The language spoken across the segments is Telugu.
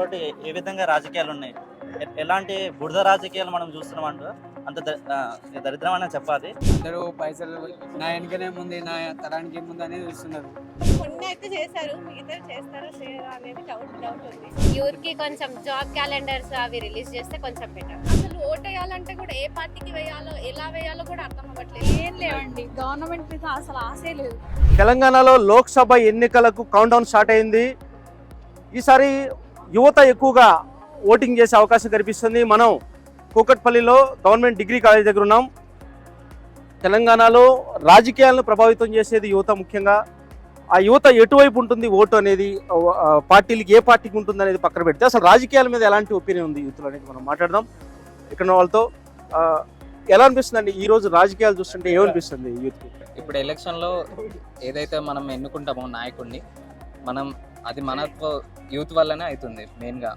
ఇప్పటి ఏ విధంగా రాజకీయాలు ఉన్నాయి? ఎలాంటి బురద రాజకీయాలు మనం చూస్తున్నాం అంటూ అంత దరిద్రం అనే చెప్పాలి. అందరూ పైసలు నా వెనకనే ముందు నా తరానికి ఏముంది అనేది చూస్తున్నారు. కొన్ని అయితే చేశారు మిగతా చేస్తారా చేయరా అనేది డౌట్ డౌట్ ఉంది. యూత్కి కొంచెం జాబ్ క్యాలెండర్స్ అవి రిలీజ్ చేస్తే కొంచెం బెటర్ అసలు ఓట్ వేయాలంటే కూడా ఏ పార్టీకి వేయాలో ఎలా వేయాలో కూడా అర్థం అవ్వట్లేదు. ఏం లేవండి గవర్నమెంట్ మీద అసలు ఆశే లేదు. తెలంగాణలో లోక్సభ ఎన్నికలకు కౌంట్ డౌన్ స్టార్ట్ అయింది. ఈసారి యువత ఎక్కువగా ఓటింగ్ చేసే అవకాశం కనిపిస్తుంది మనం కూకట్పల్లిలో గవర్నమెంట్ డిగ్రీ కాలేజ్ దగ్గర ఉన్నాం. తెలంగాణలో రాజకీయాలను ప్రభావితం చేసేది యువత ముఖ్యంగా. ఆ యువత ఎటువైపు ఉంటుంది? ఓటు అనేది పార్టీలకి ఏ పార్టీకి ఉంటుంది అనేది పక్కన పెడితే అసలు రాజకీయాల మీద ఎలాంటి ఒపీనియన్ ఉంది యూత్లో అనేది మనం మాట్లాడదాం. ఇక్కడ వాళ్ళతో ఎలా అనిపిస్తుంది అండి ఈ రోజు రాజకీయాలు చూస్తుంటే ఏమనిపిస్తుంది యూత్కి? ఇప్పుడు ఎలక్షన్లో ఏదైతే మనం ఎన్నుకుంటామో నాయకుడిని మనం అది మన యూత్ వల్లనే అవుతుంది మెయిన్గా.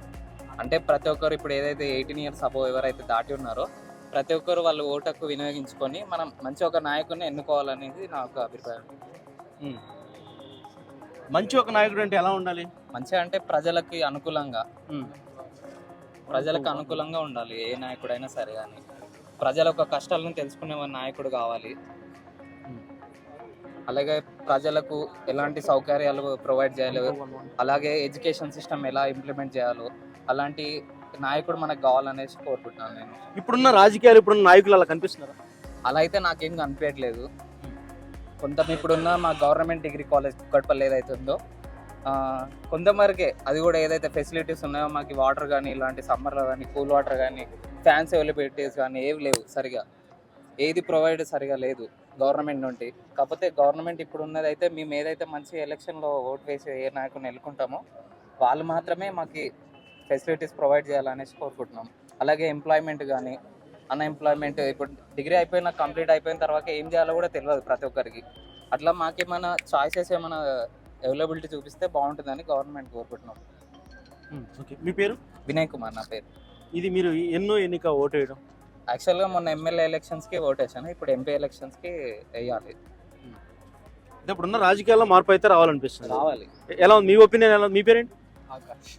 అంటే ప్రతి ఒక్కరు ఇప్పుడు ఏదైతే ఎయిటీన్ ఇయర్స్ అబో ఎవరైతే దాటి ఉన్నారో ప్రతి ఒక్కరు వాళ్ళు ఓటకు వినియోగించుకొని మనం మంచి ఒక నాయకుడిని ఎన్నుకోవాలనేది నా ఒక అభిప్రాయం. మంచి ఒక నాయకుడు అంటే ఎలా ఉండాలి? మంచిగా అంటే ప్రజలకి అనుకూలంగా. ప్రజలకు అనుకూలంగా ఉండాలి ఏ నాయకుడైనా సరే కానీ. ప్రజల యొక్క కష్టాలను తెలుసుకునే నాయకుడు కావాలి. అలాగే ప్రజలకు ఎలాంటి సౌకర్యాలు ప్రొవైడ్ చేయాలి అలాగే ఎడ్యుకేషన్ సిస్టమ్ ఎలా ఇంప్లిమెంట్ చేయాలో అలాంటి నాయకుడు మనకు కావాలనేసి కోరుకుంటున్నాను నేను. ఇప్పుడున్న రాజకీయాలు ఇప్పుడున్న నాయకులు అలా కనిపిస్తున్నారు? అలా అయితే నాకేం కనిపించట్లేదు. కొంత ఇప్పుడున్న మా గవర్నమెంట్ డిగ్రీ కాలేజ్ కుక్కట్పల్లి ఏదైతే ఉందో ఆ, కొంతవరకే అది కూడా ఏదైతే ఫెసిలిటీస్ ఉన్నాయో మాకు వాటర్ కానీ ఇలాంటి సమ్మర్లో కానీ కూల్ వాటర్ కానీ ఫ్యాన్స్ అవైలబిలిటీస్ కానీ ఏవి లేవు సరిగా. ఏది ప్రొవైడ్ సరిగా లేదు. గవర్నమెంట్ నుండి. కాకపోతే గవర్నమెంట్ ఇప్పుడు ఉన్నది అయితే మేము ఏదైతే మంచి ఎలక్షన్లో ఓటు వేసి ఏ నాయకుని ఎన్నుకుంటామో వాళ్ళు మాత్రమే మాకు ఫెసిలిటీస్ ప్రొవైడ్ చేయాలనేసి కోరుకుంటున్నాం అలాగే ఎంప్లాయ్మెంట్ కానీ అన్ఎంప్లాయ్మెంట్ ఇప్పుడు డిగ్రీ అయిపోయిన కంప్లీట్ అయిపోయిన తర్వాత ఏం చేయాలో కూడా తెలియదు ప్రతి ఒక్కరికి. అట్లా మాకేమైనా చాయిసెస్ ఏమైనా అవైలబిలిటీ చూపిస్తే బాగుంటుందని గవర్నమెంట్ కోరుకుంటున్నాం. ఓకే. మీ పేరు? వినయ్ కుమార్ నా పేరు. ఇది మీరు ఎన్నో ఎన్నిక ఓటు వేయడం యాక్చువల్గా మొన్న ఎమ్మెల్యే ఎలక్షన్స్కి ఓటేసాను ఇప్పుడు ఎంపీ ఎలక్షన్స్కి వేయాలి. అంటే ఇప్పుడున్న రాజకీయాల్లో మార్పు అయితే రావాలనిపిస్తుంది. రావాలి. ఎలా ఉంది? మీ ఒపీనియన్ ఎలా ఉంది? మీ పేరేంటి? ఆకాష్.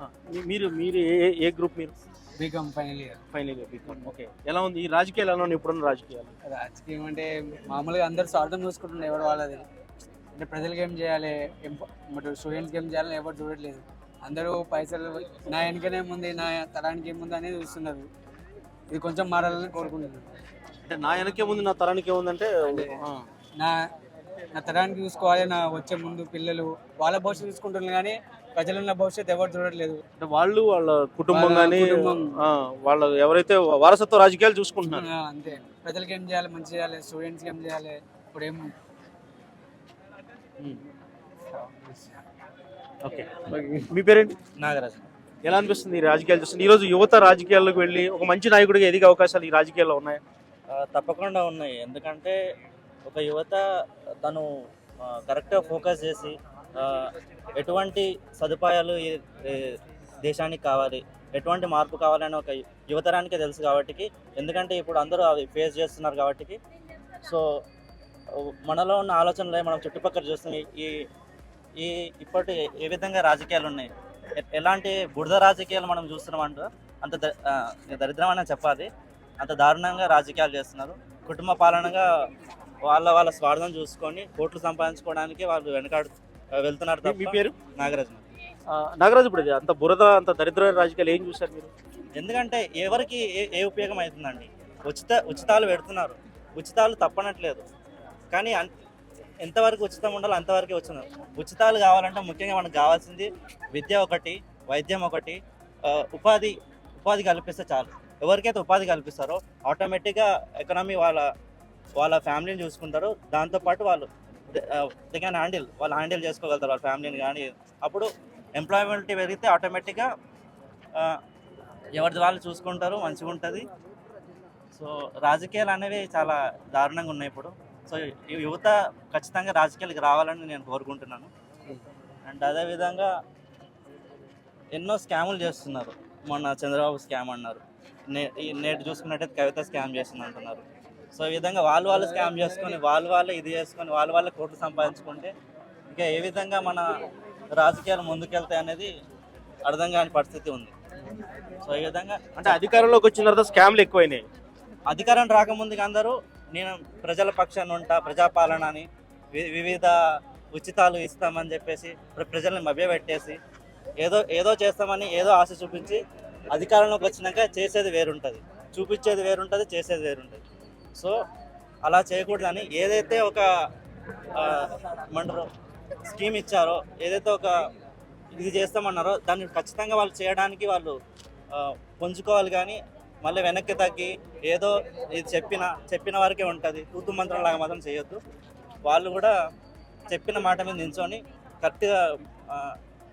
ఆ, మీ- మీరు మీరు ఏ ఏ- ఏ గ్రూప్ మీరు? BCom final year. Final BCom. Okay. ఎలా ఉంది? ఈ రాజకీయాలు ఎలా ఉన్నాయి? ఇప్పుడున్న రాజకీయాలు? రాజకీయం అంటే మామూలుగా అందరు స్వార్థం చూసుకుంటున్నారు ఎవరు వాళ్ళది. అంటే ప్రజలకు ఏం చేయాలి? స్టూడెంట్స్కి ఏం చేయాలని ఎవరు చూడట్లేదు. అందరూ పైసలు నా వెనకనే ముందు నా తరానికి ఏముంది అనేది చూస్తున్నారు. ఇది కొంచెం మారాలని కోరుకుంటున్నాను. అంటే నా వెనకే ముందు నా తరానికి ఏముందంటే ఆ, నా నా తరానికి చూసుకోవాలి నా వచ్చే ముందు పిల్లలు వాళ్ళ భవిష్యత్తు చూసుకుంటున్నారు కానీ ప్రజలున్న భవిష్యత్తు ఎవరు చూడట్లేదు. అంటే వాళ్ళు వాళ్ళ కుటుంబం కానీ. వాళ్ళ ఎవరైతే వారసత్వ రాజకీయాలు చూసుకుంటున్నారు. అంతే. ప్రజలకి ఏం చేయాలి? మంచి చేయాలి. స్టూడెంట్స్కి ఏం చేయాలి? ఇప్పుడు ఏం. ఓకే. మీ పేరేంటి? నాగరాజు. ఎలా అనిపిస్తుంది ఈ రాజకీయాలు చూస్తుంది ఈరోజు యువత రాజకీయాల్లోకి వెళ్ళి ఒక మంచి నాయకుడిగా ఎదిగే అవకాశాలు ఈ రాజకీయాల్లో ఉన్నాయి? తప్పకుండా ఉన్నాయి. ఎందుకంటే ఒక యువత తను కరెక్ట్గా ఫోకస్ చేసి ఎటువంటి సదుపాయాలు ఈ దేశానికి కావాలి ఎటువంటి మార్పు కావాలని ఒక యువతరానికే తెలుసు కాబట్టి ఎందుకంటే ఇప్పుడు అందరూ అవి ఫేస్ చేస్తున్నారు కాబట్టి సో మనలో ఉన్న ఆలోచనలే మనం చుట్టుపక్కల చూస్తున్నాయి ఈ ఈ ఇప్పటి ఏ విధంగా రాజకీయాలు ఉన్నాయి? ఎలాంటి బురద రాజకీయాలు మనం చూస్తున్నాం అంటూ అంత ద- ఆ, దరిద్రం అనే చెప్పాలి. అంత దారుణంగా రాజకీయాలు చేస్తున్నారు. కుటుంబ పాలనగా వాళ్ళ వాళ్ళ స్వార్థం చూసుకొని కోట్లు సంపాదించుకోవడానికి వాళ్ళు వెనకాడు వెళ్తున్నారు మీ- పేరు? నాగరాజు. నాగరాజు ఇప్పుడు ఇది అంత బురద అంత దరిద్రమైన రాజకీయాలు ఏం చూశారు మీరు? ఎందుకంటే ఎవరికి ఏ ఏ ఉపయోగం అవుతుందండి? ఉచిత ఉచితాలు పెడుతున్నారు. ఉచితాలు తప్పనట్లేదు. కానీ ఎంతవరకు ఉచితం ఉండాలో అంతవరకే వచ్చినారు ఉచితాలు కావాలంటే ముఖ్యంగా మనకు కావాల్సింది విద్య ఒకటి వైద్యం ఒకటి ఉపాధి ఉపాధి కల్పిస్తే చాలు. ఎవరికైతే ఉపాధి కల్పిస్తారో ఆటోమేటిక్గా ఎకనామీ వాళ్ళ వాళ్ళ ఫ్యామిలీని చూసుకుంటారు. దాంతోపాటు వాళ్ళు దే క్యాన్ హ్యాండిల్ వాళ్ళు హ్యాండిల్ చేసుకోగలుగుతారు వాళ్ళ ఫ్యామిలీని కానీ. అప్పుడు ఎంప్లాయబిలిటీ పెరిగితే ఆటోమేటిక్గా ఎవరిది వాళ్ళు చూసుకుంటారు మంచిగా ఉంటుంది సో రాజకీయాలు అనేవి చాలా దారుణంగా ఉన్నాయి ఇప్పుడు. సో ఈ యువత ఖచ్చితంగా రాజకీయాలకు రావాలని నేను కోరుకుంటున్నాను. అండ్ అదేవిధంగా ఎన్నో స్కాములు చేస్తున్నారు. మొన్న చంద్రబాబు స్కామ్ అన్నారు. నే నేటి చూసుకున్నట్టయితే కవిత స్కామ్ చేస్తుంది అంటున్నారు సో ఈ విధంగా వాళ్ళు వాళ్ళు స్కామ్ చేసుకొని వాళ్ళు వాళ్ళు ఇది చేసుకొని వాళ్ళు వాళ్ళే కోట్లు సంపాదించుకుంటే ఇంకా ఏ విధంగా మన రాజకీయాలు ముందుకెళ్తాయి అనేది అర్థం కాని పరిస్థితి ఉంది. సో ఈ విధంగా అంటే అధికారంలోకి వచ్చిన తర్వాత స్కామ్లు ఎక్కువైనాయి. అధికారం రాకముందుకు అందరూ నేను ప్రజల పక్షాన ఉంటా ప్రజాపాలన అని వి- వివిధ ఉచితాలు ఇస్తామని చెప్పేసి ప్రజల్ని మభ్యపెట్టేసి ఏదో ఏదో చేస్తామని ఏదో ఆశ చూపించి అధికారంలోకి వచ్చినాక చేసేది వేరుంటుంది. చూపించేది వేరుంటుంది చేసేది వేరుంటుంది. సో అలా చేయకూడదని ఏదైతే ఒక ఆ, ఏమంటారు స్కీమ్ ఇచ్చారో ఏదైతే ఒక ఇది చేస్తామన్నారో దాన్ని ఖచ్చితంగా వాళ్ళు చేయడానికి వాళ్ళు ఆ, పుంజుకోవాలి కానీ మళ్ళీ వెనక్కి తగ్గి ఏదో ఇది చెప్పిన చెప్పిన వరకే ఉంటుంది. తూతు మంత్రం లాగా మాత్రం చేయొద్దు. వాళ్ళు కూడా చెప్పిన మాట మీద నించొని కరెక్ట్గా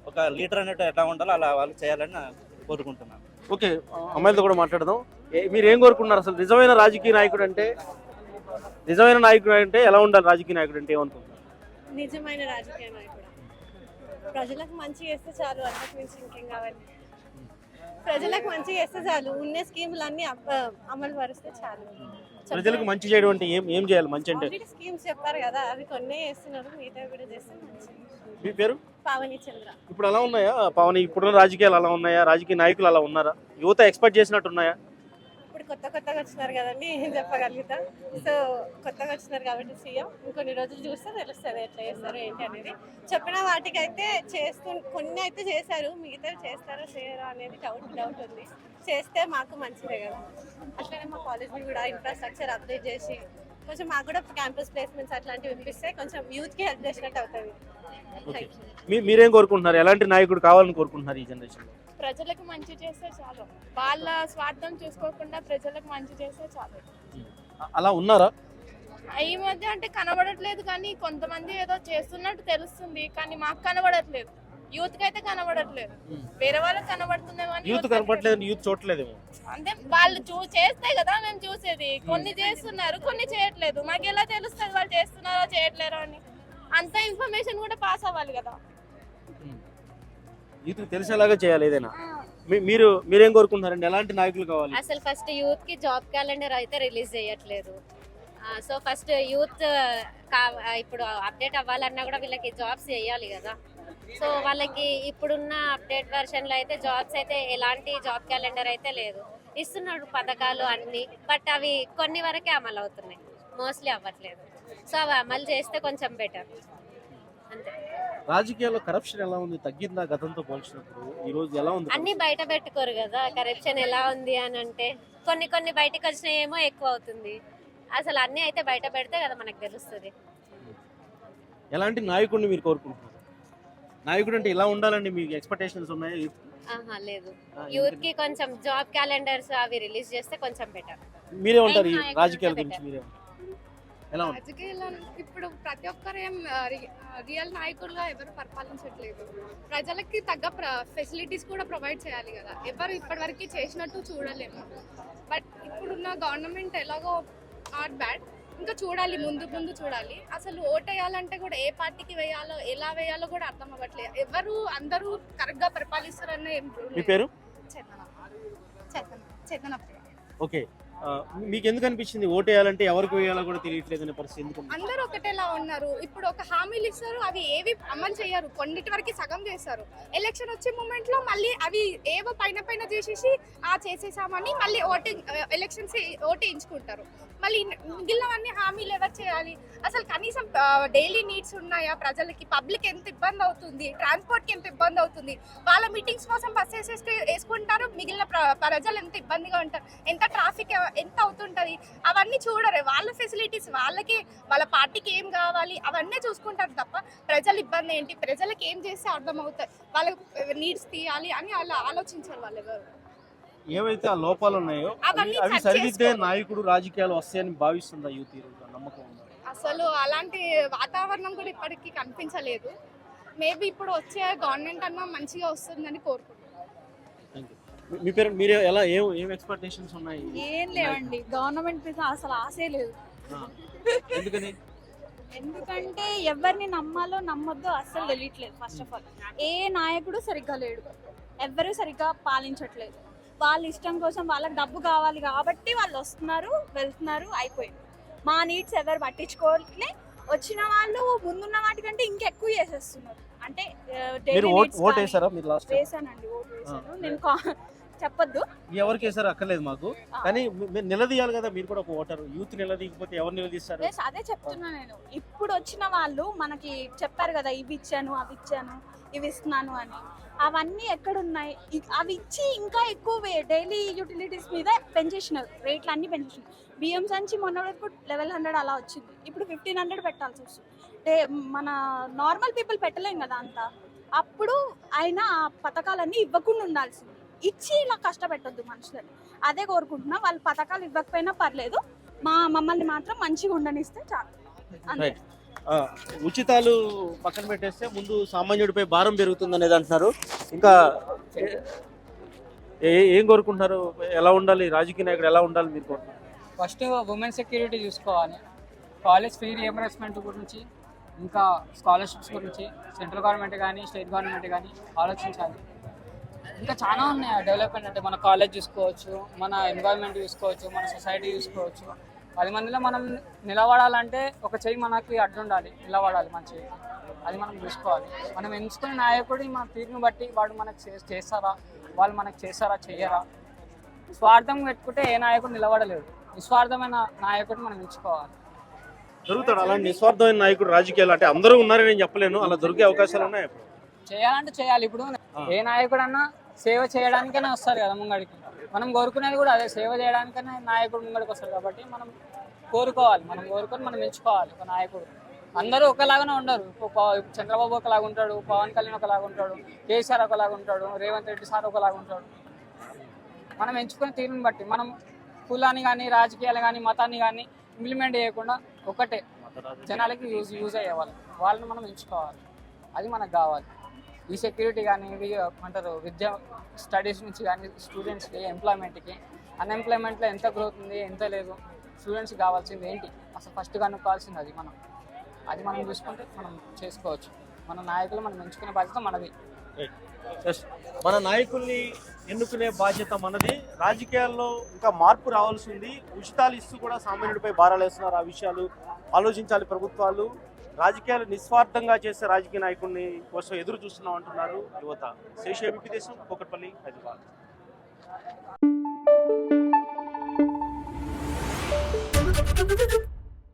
ఒక లీడర్ అనేట్టు ఎట్లా ఉండాలో అలా వాళ్ళు చేయాలని కోరుకుంటున్నాను. ఓకే అమ్మాయిలతో కూడా మాట్లాడదాం. మీరు ఏం కోరుకున్నారు అసలు నిజమైన రాజకీయ నాయకుడు అంటే నిజమైన నాయకుడు అంటే ఎలా ఉండాలి రాజకీయ నాయకుడు అంటే ఏమనుకుంటున్నారు? నిజమైన రాజకీయ నాయకుడు? ప్రజలకు మంచి చేస్తే చాలు అంతకు మించి ఇంకేం కావాలి? ప్రజలకు మంచి చేస్తే చాలు. ఉన్న స్కీములు అన్ని అమలు పరిస్తే చాలు. ప్రజలకు మంచి చేయడం అంటే ఏం ఏం చేయాలి? మంచి అంటే? స్కీమ్స్ చెప్పారు కదా అవి కొన్నే చేస్తున్నారు మిగతా కూడా చేస్తే మీ పేరు? పావని చంద్ర. ఇప్పుడు అలా ఉన్నాయా? పవన్ ఇప్పుడున్న రాజకీయాలు అలా ఉన్నాయా? రాజకీయ నాయకులు అలా ఉన్నారా? యువత ఎక్స్పెక్ట్ చేసినట్టు ఉన్నాయా? ఇప్పుడు కొత్త కొత్తగా వచ్చినారు కదండి ఏం చెప్పగలుగుతా? సో కొత్తగా వచ్చినారు కాబట్టి సీఎం ఇంకొన్ని రోజులు చూస్తే తెలుస్తుంది ఎట్లా చేస్తారు ఏంటి అనేది. చెప్పిన వాటికైతే చేస్తూ కొన్ని అయితే చేశారు మిగతా చేస్తారో చేయరా అనేది డౌట్ డౌట్ ఉంది. చేస్తే మాకు మంచిదే కదా. అట్లనే మా కాలేజ్ని కూడా ఇన్ఫ్రాస్ట్రక్చర్ అప్డేట్ చేసి కొంచెం మాకు కూడా క్యాంపస్ ప్లేస్మెంట్స్ అట్లాంటివి వినిపిస్తే కొంచెం యూత్కి హెల్ప్ చేసినట్టు అవుతుంది. మీరేం కోరుకుంటున్నారు? ఎలాంటి నాయకుడు కావాలని కోరుకుంటున్నారు ఈ జనరేషన్ ప్రజలకు మంచి చేస్తే చాలు. వాళ్ళ స్వార్థం చూసుకోకుండా ప్రజలకు మంచి చేస్తే చాలు. అలా ఉన్నారా? ఈ మధ్య అంటే కనబడట్లేదు కానీ కొంతమంది ఏదో చేస్తున్నట్టు తెలుస్తుంది కానీ మాకు కనబడట్లేదు. యూత్కి అయితే కనబడట్లేదు. వేరే వాళ్ళకి కనబడుతుందేమో కానీ యూత్ యూత్ చూడట్లేదేమో. అంటే వాళ్ళు చూ చేస్తే కదా మేము చూసేది. కొన్ని చేస్తున్నారు కొన్ని చేయట్లేదు. మాకు ఎలా తెలుస్తుంది వాళ్ళు చేస్తున్నారో చేయట్లేరో అని. అంత ఇన్ఫర్మేషన్ కూడా పాస్ అవ్వాలి కదా. యూత్ తెలిసేలాగా చేయాలి ఏదైనా. మీరు మీరేం కోరుకుంటున్నారండి? ఎలాంటి నాయకులు కావాలి? అసలు ఫస్ట్ యూత్కి జాబ్ క్యాలెండర్ అయితే రిలీజ్ చేయట్లేదు. సో ఫస్ట్ యూత్ ఇప్పుడు అప్డేట్ అవ్వాలన్నా కూడా వీళ్ళకి జాబ్స్ చేయాలి కదా. సో వాళ్ళకి ఇప్పుడున్న అప్డేట్ వెర్షన్లో అయితే జాబ్స్ అయితే ఎలాంటి జాబ్ క్యాలెండర్ అయితే లేదు. ఇస్తున్నాడు పథకాలు అన్ని బట్ అవి కొన్ని వరకే అమలు అవుతున్నాయి. మోస్ట్లీ అవ్వట్లేదు. సో అవి అమలు చేస్తే కొంచెం బెటర్. అంతే. రాజకీయాల్లో కరప్షన్ ఎలా ఉంది? తగ్గిందా గతంతో పోల్చినప్పుడు? ఈ రోజు ఎలా ఉంది అన్ని బయట పెట్టుకోరు కదా. కరప్షన్ ఎలా ఉంది అని అంటే కొన్ని కొన్ని బయటకు వచ్చినాయేమో ఎక్కువ అవుతుంది. అసలు అన్ని అయితే బయట పెడితే కదా మనకు తెలుస్తుంది. ఎలాంటి నాయకుడిని మీరు కోరుకుంటున్నారు? నాయకుడు అంటే ఇలా ఉండాలండి మీకు ఎక్స్పెక్టేషన్స్ ఉన్నాయా? ఆహా లేదు. యూత్కి కొంచెం జాబ్ క్యాలెండర్స్ అవి రిలీజ్ చేస్తే కొంచెం బెటర్ మీరే ఉంటారు రాజకీయాల గురించి మీరే ఎలా ఉంది రాజకీయాలు ఇప్పుడు ప్రతి ఒక్కరు ఏం రియల్ నాయకులుగా ఎవరు పరిపాలించట్లేదు. ప్రజలకి తగ్గ ఫెసిలిటీస్ కూడా ప్రొవైడ్ చేయాలి కదా. ఎవరు ఇప్పటివరకు చేసినట్టు చూడలేము. బట్ ఇప్పుడున్న గవర్నమెంట్ ఎలాగో నాట్ బ్యాడ్. ఇంకా చూడాలి ముందు ముందు చూడాలి. అసలు ఓట్ వేయాలంటే కూడా ఏ పార్టీకి వేయాలో ఎలా వేయాలో కూడా అర్థం అవ్వట్లేదు ఎవరు అందరూ కరెక్ట్గా పరిపాలిస్తారన్న ఏం మీ. పేరు? చేతన చేతన చేతన. ఓకే. మీకు ఎందుకు అనిపించింది? ఓటు వేయాలంటే ఎవరికి వేయాలో కూడా తెలియట్లేదు అనే పరిస్థితి ఎందుకు అందరూ ఒకటేలా ఉన్నారు. ఇప్పుడు ఒక హామీలు ఇస్తారు అవి ఏవి అమలు చేయరు. కొన్నిటి వరకు సగం చేస్తారు. ఎలక్షన్ వచ్చే మూమెంట్లో మళ్ళీ అవి ఏవో పైన పైన చేసేసి ఆ చేసేసామని మళ్ళీ ఓటింగ్ ఎలక్షన్స్ ఓటు ఎంచుకుంటారు మళ్ళీ మిగిలినవన్నీ హామీలు ఎవరు చేయాలి? అసలు కనీసం డైలీ నీడ్స్ ఉన్నాయా ప్రజలకి? పబ్లిక్ ఎంత ఇబ్బంది అవుతుంది? ట్రాన్స్పోర్ట్కి ఎంత ఇబ్బంది అవుతుంది? వాళ్ళ మీటింగ్స్ కోసం బస్ వేసేస్తే వేసుకుంటారు? మిగిలిన ప్ర- ప్రజలు ఎంత ఇబ్బందిగా ఉంటారు? ఎంత ట్రాఫిక్ ఎంత అవుతుంటుంది? అవన్నీ చూడరు. వాళ్ళ ఫెసిలిటీస్ వాళ్ళకి. వాళ్ళ పార్టీకి ఏం కావాలి? అవన్నీ చూసుకుంటారు తప్ప ప్రజల ఇబ్బంది ఏంటి? ప్రజలకు ఏం చేస్తే అర్థం వాళ్ళకి నీడ్స్ తీయాలి అని అలా ఆలోచించారు వాళ్ళు ఎవరు ఏవైతే ఆ లోపాలు ఉన్నాయో అవి సరిదిద్దే. నాయకుడు రాజకీయాలు వస్తాయని భావిస్తుందా యూత్ నమ్మకం అసలు అలాంటి వాతావరణం కూడా ఇప్పటికీ కనిపించలేదు. మేబీ ఇప్పుడు వచ్చే గవర్నమెంట్ అన్నా మంచిగా వస్తుందని కోరుకుంటున్నాను మీ పేరు మీరు ఎలా ఏం ఏం ఎక్స్పెక్టేషన్స్ ఉన్నాయి? ఏం లేవండి గవర్నమెంట్ మీద అసలు ఆశే లేదు. ఎందుకని? ఎందుకంటే ఎవరిని నమ్మాలో నమ్మొద్దో అస్సలు తెలియట్లేదు ఫస్ట్ ఆఫ్ ఆల్ ఏ నాయకుడు సరిగ్గా లేడు. ఎవ్వరూ సరిగ్గా పాలించట్లేదు. వాళ్ళ ఇష్టం కోసం వాళ్ళకి డబ్బు కావాలి కాబట్టి వాళ్ళు వస్తున్నారు వెళ్తున్నారు అయిపోయింది. మా నీడ్స్ ఎవరు పట్టించుకోవట్లే వచ్చిన వాళ్ళు ముందున్న వాటికంటే ఇంకెక్కువ చేసేస్తున్నారు. అంటే వేసానండి ఓటు వేసాను. నేను చెప్పొద్దు. ఎవరికి వేసారో అక్కర్లేదు మాకు. కానీ మీరు నిలదీయాలి కదా మీరు కూడా ఒక ఓటర్. యూత్ నిలదీయకపోతే ఎవరు నిలదీస్తారు? అదే చెప్తున్నా నేను. ఇప్పుడు వచ్చిన వాళ్ళు మనకి చెప్పారు కదా ఇవి ఇచ్చాను అవి ఇచ్చాను ఇవి ఇస్తున్నాను అని. అవన్నీ ఎక్కడున్నాయి? అవి ఇచ్చి ఇంకా ఎక్కువ డైలీ యూటిలిటీస్ మీద పెంచేసినారు రేట్లు అన్నీ పెంచేసినారు బియ్యం సంచి మొన్న వరకు లెవెల్ హండ్రెడ్ అలా వచ్చింది. ఇప్పుడు ఫిఫ్టీన్ హండ్రెడ్ పెట్టాల్సి వస్తుంది. మన నార్మల్ పీపుల్ పెట్టలేం కదా అంతా. అప్పుడు ఆయన ఆ పథకాలన్నీ ఇవ్వకుండా ఉండాల్సింది. ఇచ్చి ఇలా కష్టపెట్టొద్దు మనుషులని. అదే కోరుకుంటున్నా. వాళ్ళు పథకాలు ఇవ్వకపోయినా పర్లేదు. మా మమ్మల్ని మాత్రం మంచిగా ఉండనిస్తే చాలు. అంతే. ఉచితాలు పక్కన పెట్టేస్తే ముందు సామాన్యుడిపై భారం పెరుగుతుంది అనేది అంటున్నారు. ఇంకా ఏ- ఏ- ఏం కోరుకుంటున్నారు? ఎలా ఉండాలి? రాజకీయ నాయకుడు ఎలా ఉండాలి మీరు కోరుకుంటున్నారు? ఫస్ట్ ఉమెన్ సెక్యూరిటీ చూసుకోవాలి. కాలేజ్ ఫీ రియంబర్స్మెంట్ గురించి ఇంకా స్కాలర్షిప్స్ గురించి సెంట్రల్ గవర్నమెంట్ కానీ స్టేట్ గవర్నమెంట్ కానీ ఆలోచించాలి. ఇంకా చాలా ఉన్నాయి. డెవలప్మెంట్ అంటే మన కాలేజ్ చూసుకోవచ్చు మన ఎన్వైరన్మెంట్ చూసుకోవచ్చు మన సొసైటీ చూసుకోవచ్చు. పది మందిలో మనం నిలబడాలంటే ఒక చెయ్యి మనకి అడ్డు ఉండాలి నిలబడాలి మన చెయ్యి అది మనం చూసుకోవాలి. మనం ఎంచుకునే నాయకుడి మన తీరుని బట్టి వాడు మనకు చేస్తారా? వాళ్ళు మనకు చేస్తారా చెయ్యరా? స్వార్థం పెట్టుకుంటే ఏ నాయకుడు నిలబడలేడు. నిస్వార్థమైన నాయకుడు మనం ఎంచుకోవాలి. దొరుకుతాడు అలాంటి నిస్వార్థమైన నాయకుడు రాజకీయాలు అంటే అందరూ ఉన్నారని నేను చెప్పలేను. అలా దొరికే అవకాశాలు ఉన్నాయి చేయాలంటే చేయాలి. ఇప్పుడు ఏ నాయకుడన్నా సేవ చేయడానికైనా వస్తారు కదా ముంగడికి. మనం కోరుకునేది కూడా అదే సేవ చేయడానికైనా నాయకుడు ముంగడికి వస్తారు కాబట్టి మనం కోరుకోవాలి మనం కోరుకొని మనం ఎంచుకోవాలి ఒక నాయకుడు. అందరూ ఒకలాగానే ఉండరు. చంద్రబాబు ఒకలాగా ఉంటాడు పవన్ కళ్యాణ్ ఒకలాగా ఉంటాడు కేసీఆర్ ఒకలాగా ఉంటాడు రేవంత్ రెడ్డి సార్ ఒకలాగా ఉంటాడు. మనం ఎంచుకునే తీరుని బట్టి మనం కులాన్ని కానీ రాజకీయాలు కానీ మతాన్ని కానీ ఇంప్లిమెంట్ చేయకుండా ఒకటే జనాలకి యూజ్ యూజ్ అయ్యే వాళ్ళు. వాళ్ళని మనం ఎంచుకోవాలి. అది మనకు కావాలి. ఈ సెక్యూరిటీ కానీ ఇవి అంటారు విద్య స్టడీస్ నుంచి కానీ స్టూడెంట్స్కి ఎంప్లాయ్మెంట్కి అన్ఎంప్లాయ్మెంట్లో ఎంత గ్రోత్ ఉంది ఎంత లేదు స్టూడెంట్స్కి కావాల్సింది ఏంటి? అసలు ఫస్ట్ కనుక్కోవాల్సింది అది మనం. అది మనం చూసుకుంటే మనం చేసుకోవచ్చు. మన నాయకులు మనం ఎంచుకునే బాధ్యత మనది. మన నాయకుల్ని ఎన్నుకునే బాధ్యత మనది. రాజకీయాల్లో ఇంకా మార్పు రావాల్సి ఉంది. ఉచితాలు ఇస్తూ కూడా సామాన్యుడిపై భారాలు వేస్తున్నారు ఆ విషయాలు. ఆలోచించాలి ప్రభుత్వాలు. రాజకీయాలు నిస్వార్థంగా చేసే రాజకీయ నాయకుడిని కోసం ఎదురు చూస్తున్నాం అంటున్నారు యువత. శేషి ఎంపీ దేశం కూకట్పల్లి హైదరాబాద్.